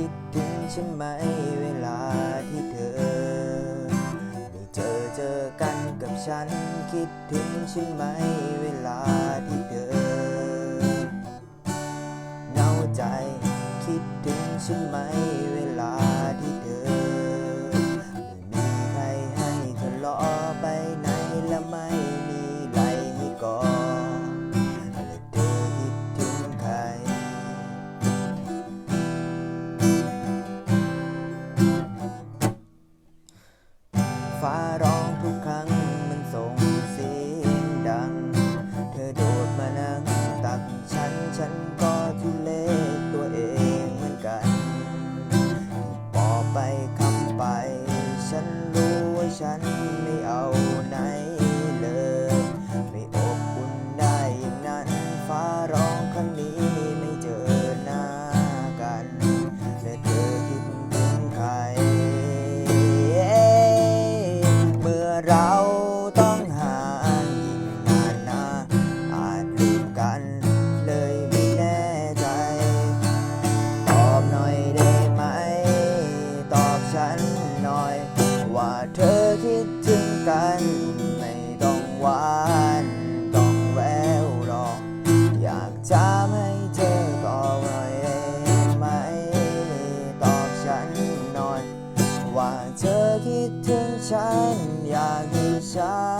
คิดถึงฉันไหมเวลาที่เธอได้เจอเจอกันกับฉัน คิดถึงฉันไหมเวลาที่เธอเหงาใจคิดถึงฉันไหมเวลา ฟ้าร้องทุกครั้งมันส่งเสียงดัง เธอโดดมานั่งตักฉัน ฉันก็ทุเลตัวเองเหมือนกัน ปอไปคำไป ฉันรู้ว่าฉัน เราต้องห่างยิ่งนานนาอาจลืมกัน เลยไม่แน่ใจตอบหน่อยได้ไหม ตอบฉันหน่อย ว่าเธอคิดถึงกัน ไม่ต้องหวาน ต้องแววหรอก อยากจะให้เธอตอบหน่อยได้ไหม ตอบฉันหน่อย ว่าเธอคิดถึงฉัน อ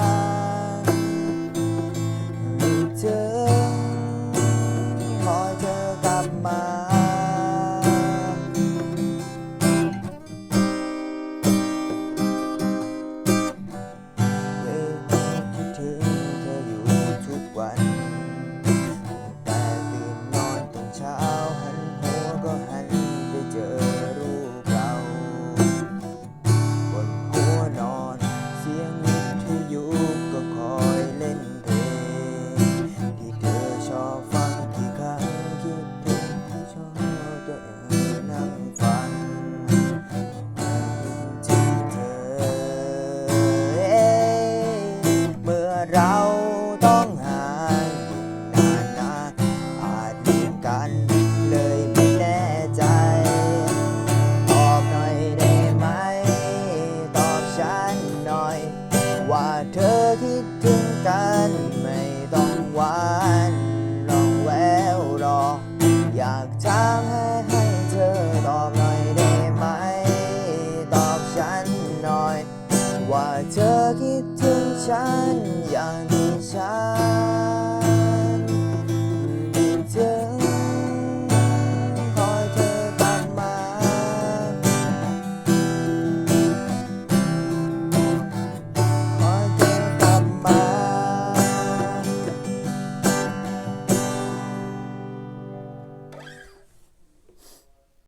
คิดถึงฉันอย่างที่ฉัน